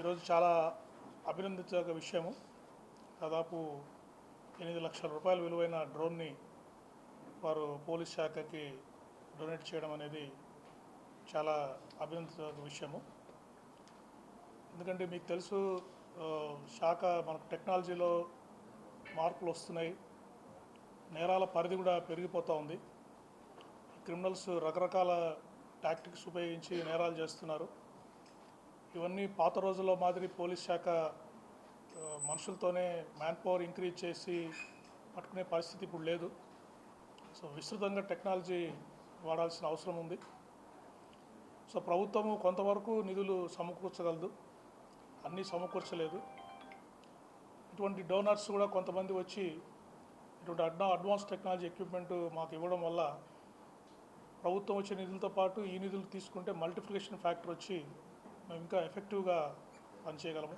ఈరోజు చాలా అభినందించదగ్గ విషయము. దాదాపు ఎనిమిది లక్షల రూపాయల విలువైన డ్రోన్ని వారు పోలీస్ శాఖకి డొనేట్ చేయడం అనేది చాలా అభినందించదగ్గ విషయము. ఎందుకంటే మీకు తెలుసు శాఖ మనకు టెక్నాలజీలో మార్పులు వస్తున్నాయి. నేరాల పరిధి కూడా పెరిగిపోతూ ఉంది. క్రిమినల్స్ రకరకాల టాక్టిక్స్ ఉపయోగించి నేరాలు చేస్తున్నారు. ఇవన్నీ పాత రోజుల్లో మాదిరి పోలీస్ శాఖ మనుషులతోనే మ్యాన్ పవర్ ఇంక్రీజ్ చేసి పట్టుకునే పరిస్థితి ఇప్పుడు లేదు. సో విస్తృతంగా టెక్నాలజీ వాడాల్సిన అవసరం ఉంది. సో ప్రభుత్వము కొంతవరకు నిధులు సమకూర్చగలదు. అన్నీ సమకూర్చలేదు. ఇటువంటి డోనర్స్ కూడా కొంతమంది వచ్చి ఇటువంటి అడ్వా అడ్వాన్స్ టెక్నాలజీ ఎక్విప్మెంట్ మాకు ఇవ్వడం వల్ల ప్రభుత్వం వచ్చే నిధులతో పాటు ఈ నిధులు తీసుకుంటే మల్టిప్లికేషన్ ఫ్యాక్టర్ వచ్చి మేము ఇంకా ఎఫెక్టివ్గా పనిచేయగలము.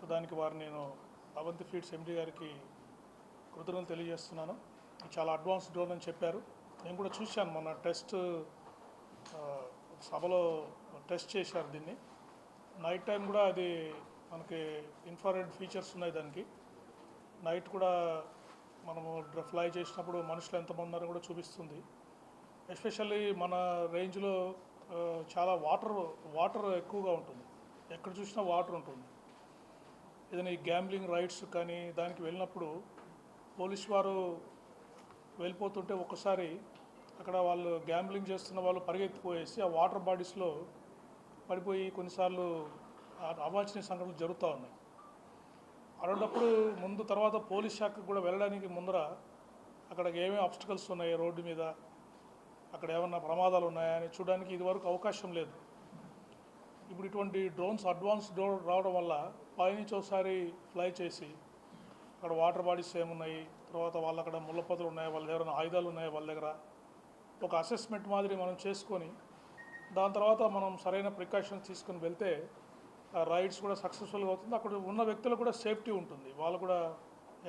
సో దానికి వారు నేను అవంతి ఫీడ్స్ ఎండి గారికి కృతజ్ఞతలు తెలియజేస్తున్నాను. చాలా అడ్వాన్స్ డ్రోన్ అని చెప్పారు. నేను కూడా చూశాను మొన్న టెస్ట్ సభలో టెస్ట్ చేశారు దీన్ని. నైట్ టైం కూడా అది మనకి ఇన్ఫ్రారెడ్ ఫీచర్స్ ఉన్నాయి దానికి. నైట్ కూడా మనము ఫ్లై చేసినప్పుడు మనుషులు ఎంతమంది ఉన్నారో కూడా చూపిస్తుంది. ఎస్పెషల్లీ మన రేంజ్లో చాలా వాటర్ వాటర్ ఎక్కువగా ఉంటుంది. ఎక్కడ చూసినా వాటర్ ఉంటుంది. ఏదైనా ఈ గ్యాంబ్లింగ్ రైడ్స్ కానీ దానికి వెళ్ళినప్పుడు పోలీస్ వారు వెళ్ళిపోతుంటే ఒక్కసారి అక్కడ వాళ్ళు గ్యాంబ్లింగ్ చేస్తున్న వాళ్ళు పరిగెత్తిపోయేసి ఆ వాటర్ బాడీస్లో పడిపోయి కొన్నిసార్లు ఆ అవాంఛనీయ సంఘటనలు జరుగుతూ ఉన్నాయి. అలాంటప్పుడు ముందు తర్వాత పోలీస్ శాఖకు కూడా వెళ్ళడానికి ముందర అక్కడ ఏమేమి ఆబ్స్టికల్స్ ఉన్నాయి రోడ్డు మీద? అక్కడ ఏమన్నా ప్రమాదాలు ఉన్నాయా అని చూడడానికి ఇదివరకు అవకాశం లేదు. ఇప్పుడు ఇటువంటి డ్రోన్స్ అడ్వాన్స్ డ్రోన్ రావడం వల్ల పైనుంచి ఒకసారి ఫ్లై చేసి అక్కడ వాటర్ బాడీస్ ఏమున్నాయి తర్వాత వాళ్ళ అక్కడ ముళ్ళపతులు ఉన్నాయి వాళ్ళ దగ్గర ఆయుధాలు ఉన్నాయి వాళ్ళ దగ్గర ఒక అసెస్మెంట్ మాదిరి మనం చేసుకొని దాని తర్వాత మనం సరైన ప్రికాషన్స్ తీసుకొని వెళ్తే ఆ రైడ్స్ కూడా సక్సెస్ఫుల్గా అవుతుంది. అక్కడ ఉన్న వ్యక్తులకు కూడా సేఫ్టీ ఉంటుంది. వాళ్ళు కూడా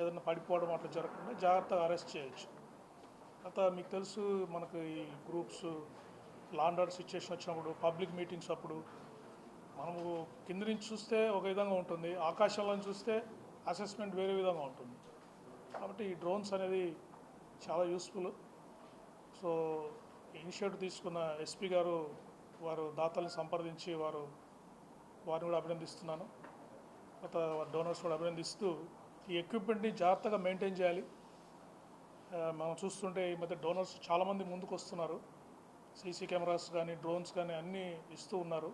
ఏదైనా పడిపోవడం అట్లా జరగకుండా జాగ్రత్తగా అరెస్ట్ చేయొచ్చు. తర్వాత మీకు తెలుసు మనకు ఈ గ్రూప్స్ లాండర్ సిచ్యుయేషన్ వచ్చినప్పుడు పబ్లిక్ మీటింగ్స్ అప్పుడు మనము కింద నుంచి చూస్తే ఒక విధంగా ఉంటుంది. ఆకాశంలో చూస్తే అసెస్మెంట్ వేరే విధంగా ఉంటుంది. కాబట్టి ఈ డ్రోన్స్ అనేది చాలా యూస్ఫుల్ సో ఇనిషియేటివ్ తీసుకున్న ఎస్పీ గారు వారు దాతల్ని సంప్రదించి వారు వారిని కూడా అభినందిస్తున్నాను. తర్వాత డోనర్స్ కూడా అభినందిస్తూ ఈ ఎక్విప్మెంట్ని జాగ్రత్తగా మెయింటైన్ చేయాలి. మనం చూస్తుంటే ఈ మధ్య డోనర్స్ చాలామంది ముందుకు వస్తున్నారు సీసీ కెమెరాస్ కానీ డ్రోన్స్ కానీ అన్నీ ఇస్తూ ఉన్నారు.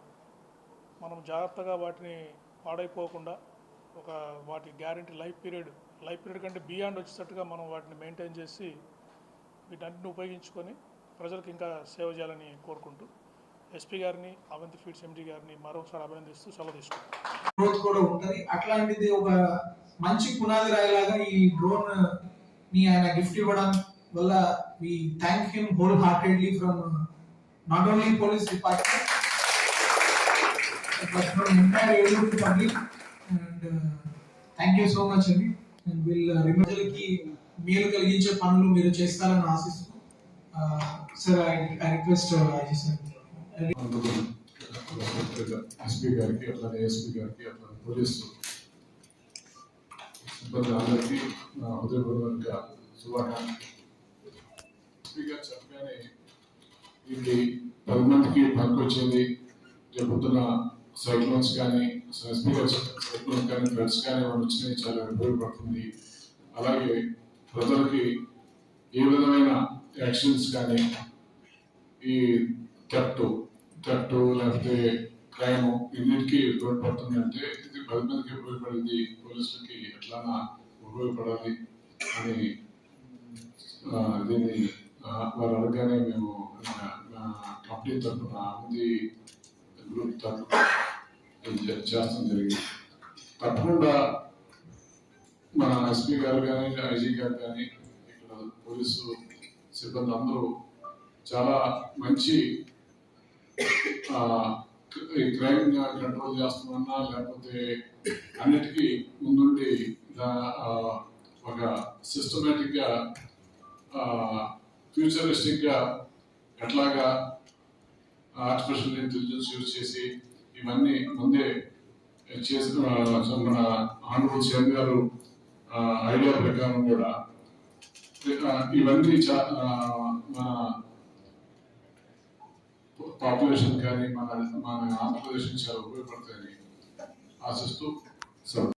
మనం జాగ్రత్తగా వాటిని పాడైపోకుండా ఒక వాటి guarantee life period life period కంటే బియాండ్ వచ్చేటట్టుగా మనం వాటిని మెయింటైన్ చేసి వీటన్నిటిని ఉపయోగించుకొని ప్రజలకు ఇంకా సేవ చేయాలని కోరుకుంటూ ఎస్పీ గారిని అవంతి ఫీడ్స్ ఎండి గారిని మరొకసారి అభినందిస్తూ సెలవు తీసుకుంటాం గ్రోత్ కూడా అట్లాంటిది ఒక మంచి పునాది రాయలాగా ఈ డ్రోన్ మీ ఆయన గిఫ్ట్ ఇవ్వడం వల్ల we thank him wholeheartedly from not only police department but from entire Eluru public and thank you so much అండి అండ్ వీళ్ళ ప్రజలకి మేలు కలిగించే పనులు మీరు చేస్తారని ఆశిస్తూ sir I request IG sir SP గారికి అట్లానే ఎస్పీ గారికి అట్లానే పోలీసు సిబ్బంది అందరికీ నా హృదయపూర్వక శుభాకాంక్షలు. చెప్పగానే ఇది పది మందికి పనికొచ్చేది. జరుగుతున్న సైక్లోన్స్ కానీ ఎస్పీ సైక్లోన్స్ కానీ ఫ్లడ్స్ కానీ వచ్చినాయి చాలా ఉపయోగపడుతుంది అలాగే ప్రజలకి ఏ విధమైన యాక్షన్స్ కానీ ఈ థెఫ్ట్ థెఫ్ట్ లేకపోతే క్రైమ్ ఇన్నిటికీ ఉపయోగపడుతుంది అంటే ఇది పది మందికి ఉపయోగపడింది పోలీసులకి ఎట్లానా ఉపయోగపడాలి అని దీన్ని వారు అడగగానే మేము కంపెనీ తరఫున ఉంది గ్రూప్ తరఫున చేస్తాం జరిగింది. తప్పకుండా మన ఎస్పీ గారు కానీ ఐజీ గారు కానీ ఇక్కడ పోలీసు సిబ్బంది అందరూ చాలా మంచి ఈ క్రైమ్ కంట్రోల్ చేస్తామన్నా లేకపోతే అన్నిటికీ ముందుండి ఒక సిస్టమేటిక్గా ఫ్యూచరిస్టిక్గా ఎట్లాగా ఆర్టిఫిషియల్ ఇంటెలిజెన్స్ యూజ్ చేసి ఇవన్నీ ముందే చేసిన మన ఆనరబుల్ సీఎం గారు ఐడియా ప్రకారం కూడా ఇవన్నీ చా మన పాపులేషన్ కానీ మన మన ఆంధ్రప్రదేశ్ చాలా ఉపయోగపడతాయని ఆశిస్తూ సెలవు.